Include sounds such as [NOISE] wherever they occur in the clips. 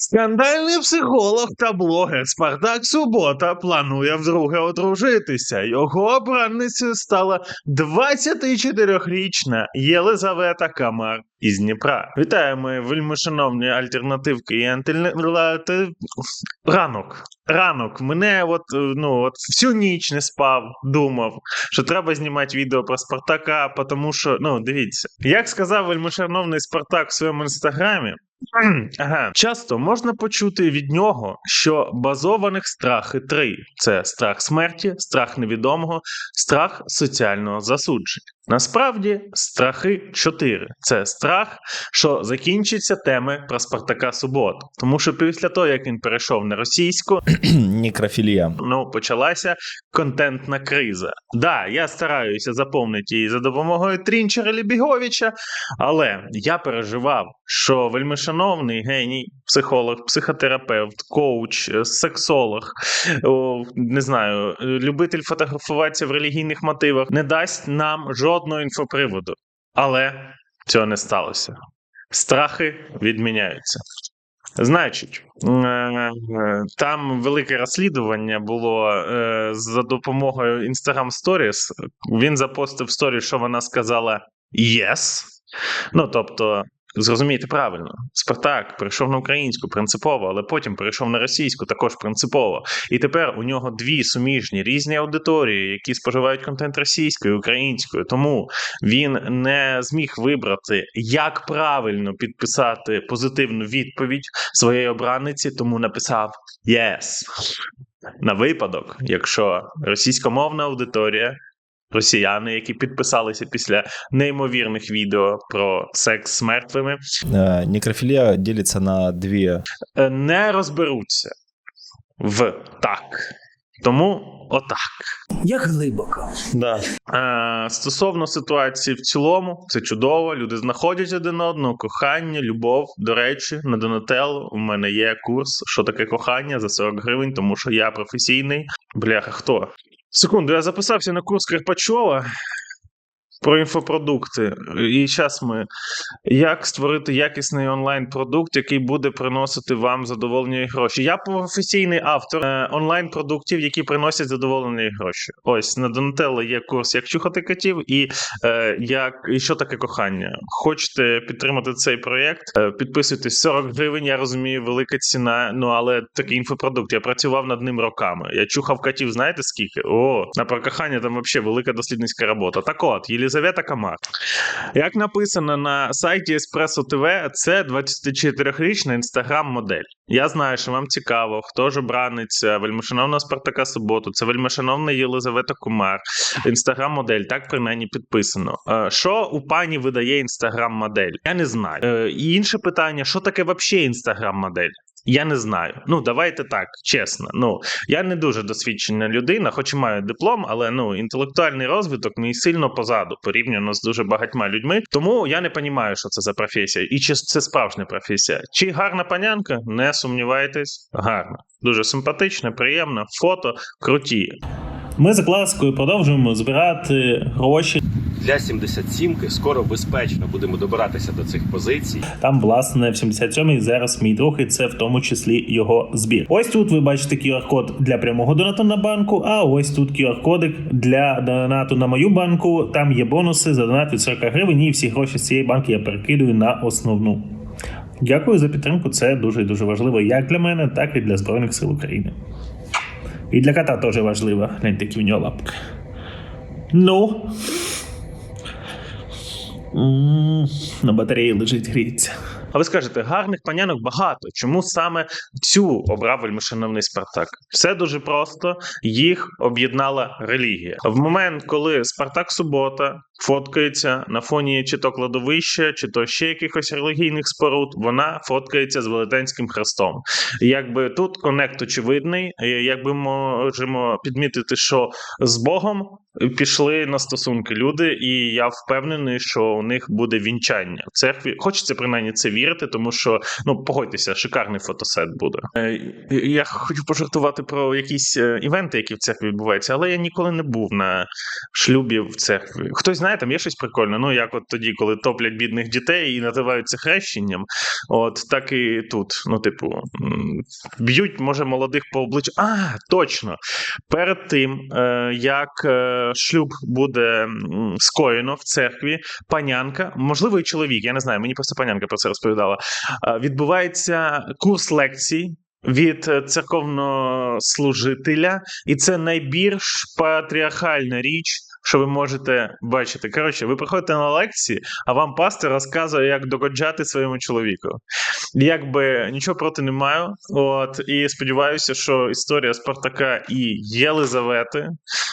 Скандальний психолог та блогер Спартак Субота планує вдруге одружитися. Його обранницею стала 24-річна Єлизавета Камар із Дніпра. Вітаємо, вельми шановні альтернативки і антилати... Ранок. Ранок. Мене от, ну, от всю ніч не спав, думав, що треба знімати відео про Спартака, тому що, ну, дивіться, як сказав вельмишановний Спартак в своєму інстаграмі. [CLEARS THROAT] Ага, часто можна почути від нього, що базованих страхи три: це страх смерті, страх невідомого, страх соціального засудження. Насправді страхи чотири: це страх, що закінчиться теми про Спартака Суботу. Тому що після того, як він перейшов на російську, [CLEARS THROAT] Некрофілія. ну почалася контентна криза. Да, я стараюся заповнити її за допомогою Трінчера Лібіговича, але я переживав, що вельмишановний геній, психолог, психотерапевт, коуч, сексолог, не знаю, любитель фотографуватися в релігійних мотивах, не дасть нам жодного інфоприводу. Але цього не сталося. Страхи відміняються. Значить, е, там велике розслідування було е, за допомогою Instagram Stories. Він запостив сторі, що вона сказала yes. Ну, тобто, зрозумійте правильно, Спартак перейшов на українську принципово, але потім перейшов на російську також принципово. І тепер у нього дві суміжні різні аудиторії, які споживають контент російською і українською. Тому він не зміг вибрати, як правильно підписати позитивну відповідь своєї обранниці, тому написав yes. На випадок, якщо російськомовна аудиторія, росіяни, які підписалися після неймовірних відео про секс з мертвими, Е, Некрофілія ділиться на дві. е, не розберуться в так. Тому отак. Як глибоко. Да. Е, стосовно ситуації в цілому, це чудово. Люди знаходять один одного, кохання, любов. До речі, на Donatello у мене є курс, що таке кохання за 40 гривень, тому що я професійний. Бляха, хто? Секунду, я записався на курс Карпачова про інфопродукти. І зараз ми як створити якісний онлайн-продукт, який буде приносити вам задоволення гроші. Я професійний автор е, онлайн-продуктів, які приносять задоволення і гроші. Ось на Donatello є курс як чухати котів, і е, як і що таке кохання. Хочете підтримати цей проєкт? Е, підписуйтесь 40 гривень. Я розумію, велика ціна. Ну але такий інфопродукт. Я працював над ним роками. Я чухав котів. Знаєте скільки? О, на про кохання там взагалі велика дослідницька робота. Так от, Єлізавета Камар. Як написано на сайті Espresso TV, це 24-річна інстаграм-модель. Я знаю, що вам цікаво, хто ж обраниться, вельмишановна Спартака Суботу, це вельмишановна Єлизавета Кумар, інстаграм-модель, так принаймні підписано. Е, Що у пані видає інстаграм-модель? Я не знаю. Е, І інше питання: що таке взагалі інстаграм-модель? Я не знаю. Ну, давайте так, чесно. Ну, я не дуже досвідчена людина, хоч і маю диплом, але ну, інтелектуальний розвиток мій сильно позаду, порівняно з дуже багатьма людьми. Тому я не розумію, що це за професія, і чи це справжня професія. Чи гарна панянка? Не сумнівайтесь, гарна. Дуже симпатична, приємна, фото круті. Ми за класикою продовжуємо збирати гроші. Для 77-ки скоро безпечно будемо добиратися до цих позицій. Там, власне, в 77-й зараз мій друг, і це в тому числі його збір. Ось тут ви бачите QR-код для прямого донату на банку, а ось тут QR-кодик для донату на мою банку. Там є бонуси за донат від 40 гривень, і всі гроші з цієї банки я перекидую на основну. Дякую за підтримку. Це дуже дуже важливо як для мене, так і для Збройних сил України. І для кота теж важливо. Гляньте, які в нього лапки. Ну. На батареї лежить гріється. А ви скажете, гарних панянок багато. Чому саме цю обрав вельмишановний Спартак? Все дуже просто. Їх об'єднала релігія. В момент, коли Спартак Субота фоткається на фоні чи то кладовища, чи то ще якихось релігійних споруд, вона фоткається з велетенським хрестом. Якби тут конект очевидний, і якби можемо підмітити, що з Богом пішли на стосунки люди, і я впевнений, що у них буде вінчання в церкві. Хочеться принаймні це вірити, тому що ну погодьтеся, шикарний фотосет буде. Е, Я хочу пожартувати про якісь е, івенти, які в церкві відбуваються, але я ніколи не був на шлюбі в церкві. Хтось знає. Знаю, там є щось прикольне. Ну, як от тоді, коли топлять бідних дітей і називають це хрещенням, от так і тут. Ну, типу, б'ють, може, молодих по обличчю. А, точно. Перед тим, е, як е, шлюб буде скоєно в церкві, панянка, можливо, і чоловік, я не знаю, мені просто панянка про це розповідала. е, Відбувається курс лекцій. Від церковного служителя, і це найбільш патріархальна річ, що ви можете бачити. Коротше, ви приходите на лекції, а вам пастор розказує, як догоджати своєму чоловіку. Якби нічого проти не маю. От і сподіваюся, що історія Спартака і Єлизавети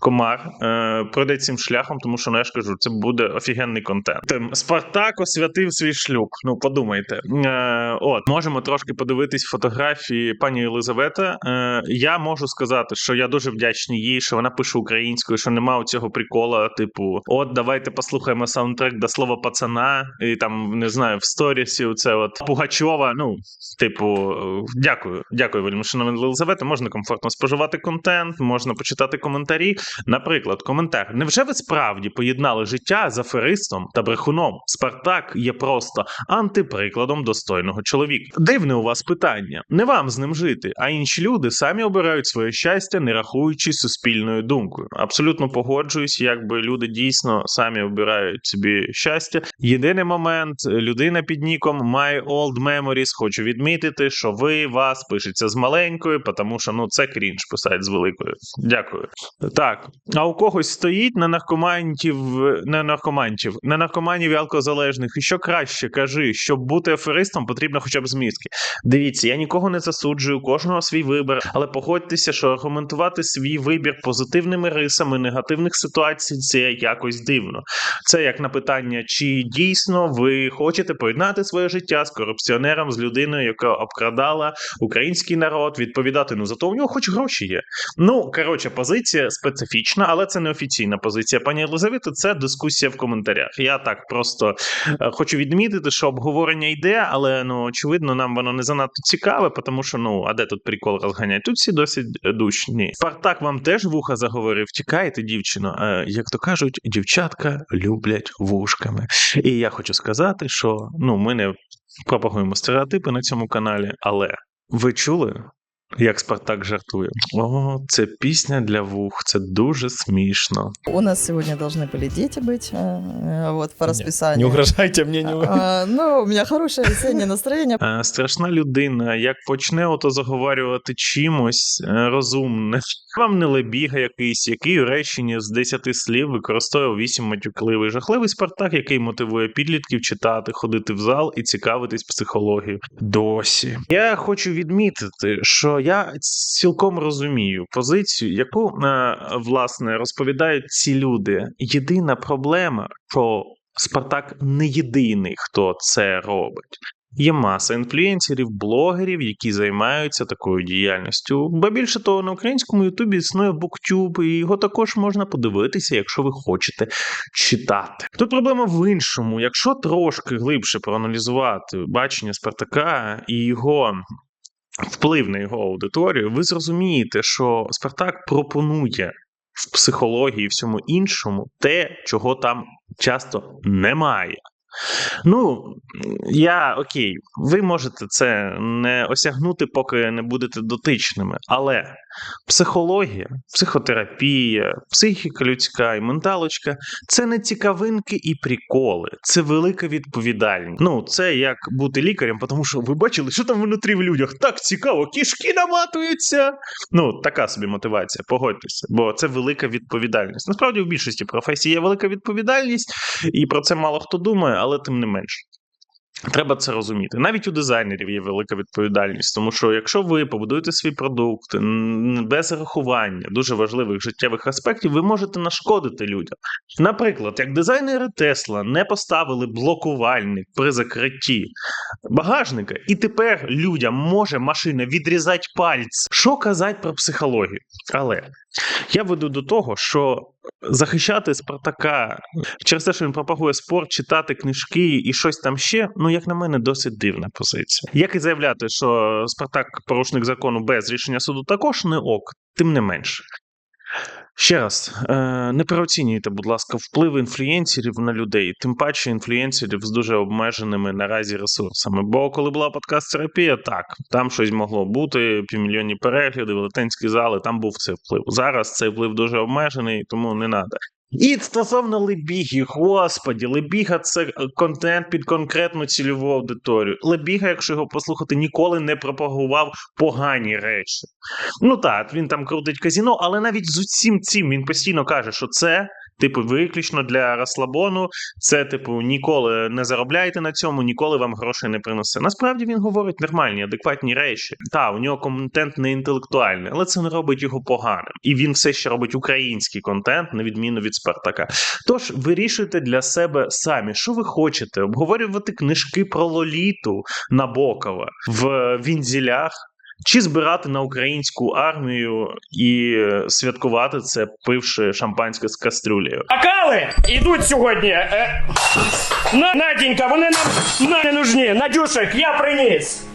Комар е, пройде цим шляхом, тому що ну, я ж кажу, це буде офігенний контент. Тим, Спартак освятив свій шлюб. Ну подумайте. Е, от можемо трошки подивитись фотографії пані Єлизавети. Е, я можу сказати, що я дуже вдячний їй, що вона пише українською, що нема цього прикола, типу, от давайте послухаємо саундтрек до слова пацана, і там не знаю, в сторісі це от Пугачова. Ну, типу, дякую, дякую, вельми шановна Можна комфортно споживати контент, можна почитати коментарі. Наприклад, коментар: невже ви справді поєднали життя з аферистом та брехуном? Спартак є просто антиприкладом достойного чоловіка. Дивне у вас питання. Не вам з ним жити, а інші люди самі обирають своє щастя, не рахуючись суспільною думкою. Абсолютно погоджуюсь, якби люди дійсно самі обирають собі щастя. Єдиний момент, людина під ніком My Old Memories. Хочу відмітити, що ви вас пишеться з маленькою, тому що ну це крінж писати з великою. Дякую. Так, а у когось стоїть на наркомантів, не наркомантів, на наркоманів і алкозалежних. І що краще, кажи, щоб бути аферистом, потрібно хоча б змістки. Дивіться, я нікого не засуджую, кожного свій вибір, але погодьтеся, що аргументувати свій вибір позитивними рисами негативних ситуацій це якось дивно. Це як на питання, чи дійсно ви хочете поєднати своє життя з корупціонером, з людиною, яка обкрадала український народ, відповідати. Ну зато у нього хоч гроші є. Ну коротше, позиція специфічна, але це не офіційна позиція. Пані Єлизавети, це дискусія в коментарях. Я так просто е, хочу відмітити, що обговорення йде, але ну очевидно, нам воно не занадто цікаве, тому що ну а де тут прикол розганять? Тут всі досить душні. Спартак вам теж вуха заговорив. Тікайте, дівчино. Як то кажуть, дівчатка люблять вушками. І я хочу сказати, що ну ми не пропагуємо стереотипи на цьому каналі, але ви чули? Як Спартак жартує. О, це пісня для вух, це дуже смішно. У нас сегодня должны были дети быть, э, вот, по Не расписанию. угрожайте мне, не угрожайте. А, Ну, у меня хорошее весеннее настроение. [LAUGHS] Е, Страшна людина, як почне ото заговорювати чимось е, розумне. [LAUGHS] Вам не лебіга якийсь, який у реченні з 10 слів використовував 8 матюкливий. Жахливий Спартак, який мотивує підлітків читати, ходити в зал і цікавитись психологією. Досі. Я хочу відмітити, що я цілком розумію позицію, яку е, власне розповідають ці люди. Єдина проблема, що Спартак не єдиний, хто це робить. Є маса інфлюенсерів, блогерів, які займаються такою діяльністю. Ба більше того, на українському Ютубі існує буктюб, і його також можна подивитися, якщо ви хочете читати. Тут проблема в іншому. Якщо трошки глибше проаналізувати бачення Спартака і його вплив на його аудиторію, ви зрозумієте, що Спартак пропонує в психології і всьому іншому те, чого там часто немає. Ну, я окей, ви можете це не осягнути, поки не будете дотичними, але психологія, психотерапія, психіка людська і менталочка це не цікавинки і приколи, це велика відповідальність. Ну, це як бути лікарем, тому що ви бачили, що там внутрі в людях так цікаво, кішки наматуються. Ну, така собі мотивація, погодьтеся, бо це велика відповідальність. Насправді, в більшості професій є велика відповідальність, і про це мало хто думає, але тим не менше. Треба це розуміти. Навіть у дизайнерів є велика відповідальність, тому що якщо ви побудуєте свій продукт без рахування дуже важливих життєвих аспектів, ви можете нашкодити людям. Наприклад, як дизайнери Тесла не поставили блокувальник при закритті багажника, і тепер людям може машина відрізати пальці. Що казати про психологію? Але я веду до того, що захищати Спартака через те, що він пропагує спорт, читати книжки і щось там ще, ну як на мене, досить дивна позиція. Як і заявляти, що Спартак порушник закону без рішення суду також не ок, тим не менше. Ще раз, е, не переоцінюйте, будь ласка, вплив інфлюєнсерів на людей, тим паче інфлюєнсерів з дуже обмеженими наразі ресурсами. Бо коли була подкаст-терапія, так, там щось могло бути, півмільйонні перегляди, велетенські зали, там був цей вплив. Зараз цей вплив дуже обмежений, тому не треба. І стосовно Лебіги, господі, Лебіга це е, контент під конкретну цільову аудиторію. Лебіга, якщо його послухати, ніколи не пропагував погані речі. Ну так, він там крутить казіно, але навіть з усім цим він постійно каже, що це. Типу, виключно для розслабону, це, типу, ніколи не заробляйте на цьому, ніколи вам грошей не принесе. Насправді він говорить нормальні, адекватні речі. Та, у нього контент не інтелектуальний, але це не робить його поганим. І він все ще робить український контент, на відміну від Спартака. Тож вирішуйте для себе самі, що ви хочете, обговорювати книжки про Лоліту Набокова в Вінзілях. Чи збирати на українську армію і е, святкувати це, пивши шампанське з кастрюлею? Акали ідуть сьогодні. Е, на, Наденька, вони нам на, не нужні. Надюшек, я приніс.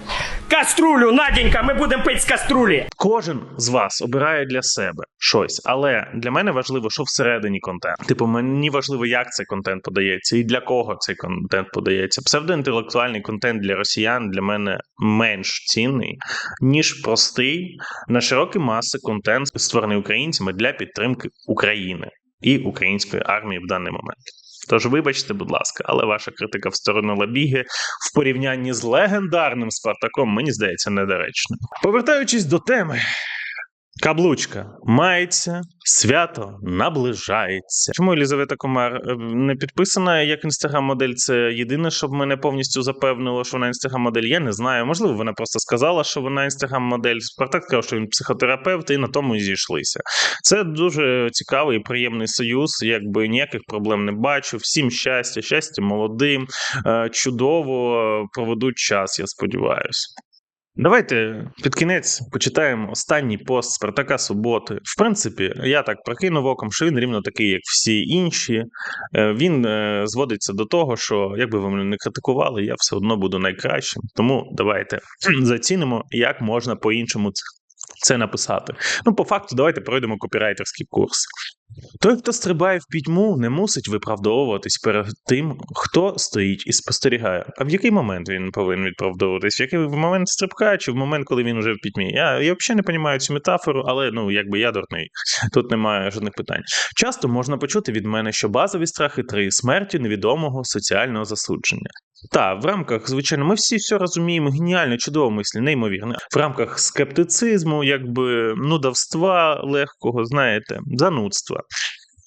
Каструлю, Наденька, ми будемо пити з каструлі. Кожен з вас обирає для себе щось, але для мене важливо, що всередині контент. Типу, мені важливо, як цей контент подається і для кого цей контент подається. Псевдоінтелектуальний контент для росіян для мене менш цінний, ніж простий на широкі маси контент, створений українцями для підтримки України і української армії в даний момент. Тож, вибачте, будь ласка, але ваша критика в сторону Лабіги в порівнянні з легендарним Спартаком, мені здається, недоречною. Повертаючись до теми. Каблучка мається, свято наближається. Чому Елізавета Комар е, не підписана як інстаграм-модель? Це єдине, щоб мене повністю запевнило, що вона інстаграм-модель. Я не знаю. Можливо, вона просто сказала, що вона інстаграм-модель. Спартак сказав, що він психотерапевт, і на тому і зійшлися. Це дуже цікавий і приємний союз. Якби ніяких проблем не бачу. Всім щастя, щастя молодим, е, чудово проведуть час, я сподіваюся. Давайте під кінець почитаємо останній пост Спартака Суботи. В принципі, я так прокинув оком, що він рівно такий, як всі інші. Е, Він е, зводиться до того, що якби ви мене не критикували, я все одно буду найкращим. Тому давайте [CLEARS THROAT] зацінимо, як можна по-іншому це- написати. Ну, по факту, давайте пройдемо копірайтерський курс. Той, хто стрибає в пітьму, не мусить виправдовуватись перед тим, хто стоїть і спостерігає. А в який момент він повинен відправдовуватись? В який момент стрибка, чи в момент, коли він уже в пітьмі? Я, я взагалі не розумію цю метафору, але ну якби я дурний. Тут немає жодних питань. Часто можна почути від мене, що базові страхи три смерті невідомого соціального засудження. Та в рамках, звичайно, ми всі все розуміємо, геніально, чудово мислі, неймовірно. В рамках скептицизму, якби нудавства легкого, знаєте, занудства.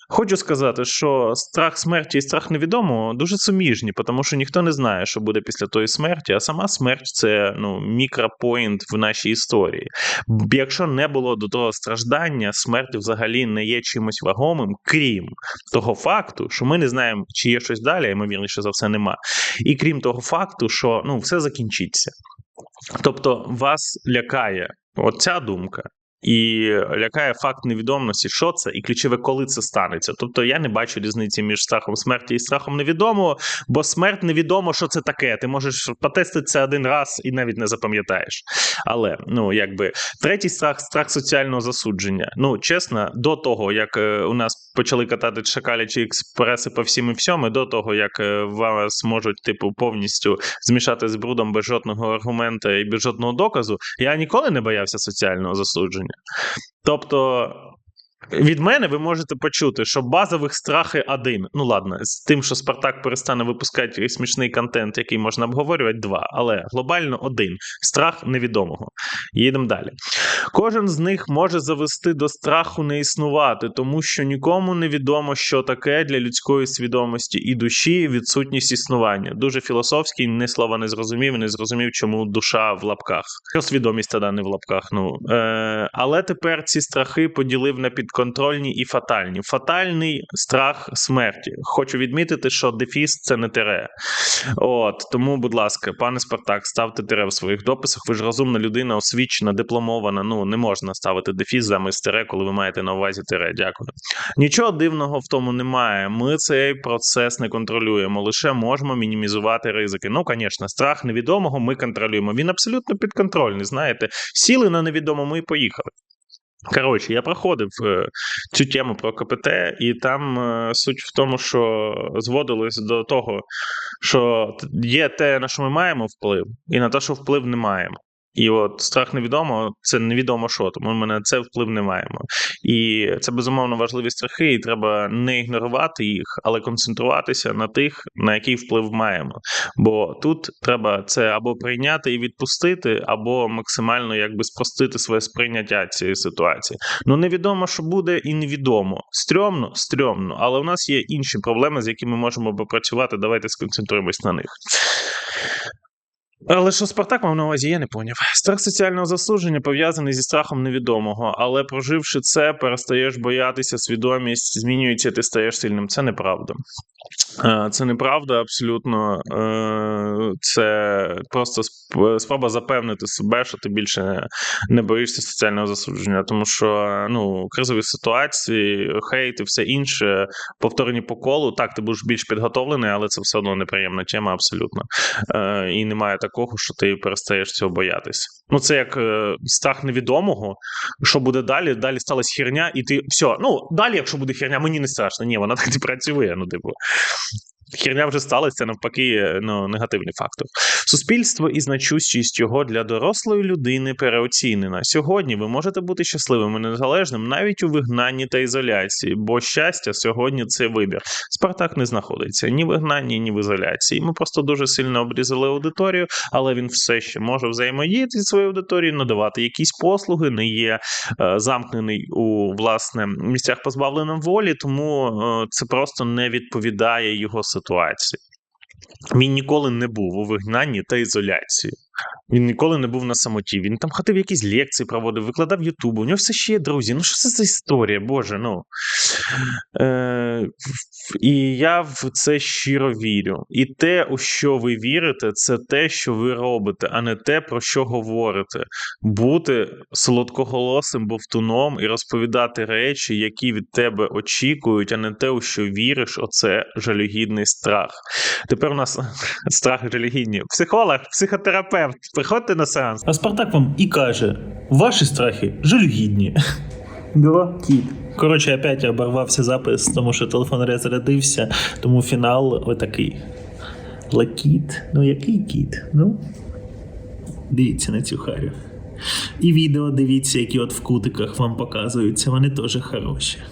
Хочу сказати, що страх смерті і страх невідомого дуже суміжні, тому що ніхто не знає, що буде після тої смерті, а сама смерть це ну, мікропоінт в нашій історії. Якщо не було до того страждання, смерть взагалі не є чимось вагомим, крім того факту, що ми не знаємо, чи є щось далі, ймовірніше за все нема. І крім того факту, що ну, все закінчиться. Тобто вас лякає оця думка. І лякає факт невідомості, що це, і ключове, коли це станеться. Тобто я не бачу різниці між страхом смерті і страхом невідомого, бо смерть невідомо, що це таке. Ти можеш потестити це один раз і навіть не запам'ятаєш. Але ну якби третій страх страх соціального засудження. Ну чесно, до того як е, у нас почали катати шакалячі експреси по всім і всьому, до того як е, вас можуть типу повністю змішати з брудом без жодного аргумента і без жодного доказу, я ніколи не боявся соціального засудження. Тобто. Від мене ви можете почути, що базових страхи один. Ну ладно, з тим, що Спартак перестане випускати смішний контент, який можна обговорювати, два. Але глобально один страх невідомого. Їдемо далі. Кожен з них може завести до страху не існувати, тому що нікому не відомо, що таке для людської свідомості і душі відсутність існування. Дуже філософський, ні слова не зрозумів, не зрозумів, чому душа в лапках. Свідомість тоді не в лапках. Ну е, але тепер ці страхи поділив на підконтрольні і фатальні. Фатальний страх смерті. Хочу відмітити, що дефіс це не тире. От тому, будь ласка, пане Спартак, ставте тире в своїх дописах. Ви ж розумна людина, освічена, дипломована. Ну не можна ставити дефіс замість тире, коли ви маєте на увазі тире. Дякую. Нічого дивного в тому немає. Ми цей процес не контролюємо, лише можемо мінімізувати ризики. Ну, звісно, страх невідомого ми контролюємо. Він абсолютно підконтрольний. Знаєте, сіли на невідомому і поїхали. Коротше, я проходив е, цю тему про КПТ, і там е, суть в тому, що зводилось до того, що є те, на що ми маємо вплив, і на те, що вплив не маємо. І от страх невідомого це невідомо що, тому ми на це вплив не маємо. І це безумовно важливі страхи, і треба не ігнорувати їх, але концентруватися на тих, на який вплив маємо. Бо тут треба це або прийняти і відпустити, або максимально якби спростити своє сприйняття цієї ситуації. Ну невідомо, що буде, і невідомо. Стрьомно, стрьомно, але у нас є інші проблеми, з якими ми можемо попрацювати. Давайте сконцентруємось на них. Але що Спартак мав на увазі, я не поняв. Страх соціального засудження пов'язаний зі страхом невідомого, але проживши це, перестаєш боятися, свідомість змінюється, ти стаєш сильним. Це неправда. Е, Це неправда абсолютно. Е, Це просто спроба запевнити себе, що ти більше не боїшся соціального засудження, тому що ну, кризові ситуації, хейт і все інше, повторені по колу. Так, ти будеш більш підготовлений, але це все одно неприємна тема абсолютно. Е, І немає такого, що ти перестаєш цього боятися. Ну, це як е, страх невідомого. Що буде далі? Далі сталася херня, і ти все. Ну, далі, якщо буде херня, мені не страшно. Ні, вона так не працює. Ну, типу. Херня вже сталася, навпаки ну, негативний фактор. Суспільство і значущість його для дорослої людини переоцінена. Сьогодні ви можете бути щасливим і незалежним навіть у вигнанні та ізоляції, бо щастя сьогодні це вибір. Спартак не знаходиться ні в вигнанні, ні в ізоляції. Ми просто дуже сильно обрізали аудиторію, але він все ще може взаємодіяти зі своєю аудиторією, надавати якісь послуги, не є е, замкнений у власне місцях позбавленим волі, тому е, це просто не відповідає його ситуації. Він ніколи не був у вигнанні та ізоляції. Він ніколи не був на самоті. Він там ходив якісь лекції, проводив, викладав Ютуб. У нього все ще є друзі. Ну що це за історія, Боже, ну. Е, і я в це щиро вірю. І те, у що ви вірите, це те, що ви робите, а не те, про що говорите. Бути солодкоголосим бовтуном і розповідати речі, які від тебе очікують, а не те, у що віриш, оце жалюгідний страх. Тепер у нас [LAUGHS] страх жалюгідні. Психолог, психотерапевт, приходьте на сеанс. А Спартак вам і каже: ваші страхи жалюгідні. Да, кіт. Коротше, опять оборвався запис, тому що телефон розрядився, тому фінал отакий. Лакіт. Ну який кіт? Ну. Дивіться на цю харю. І відео дивіться, які от в кутиках вам показуються, вони теж хороші.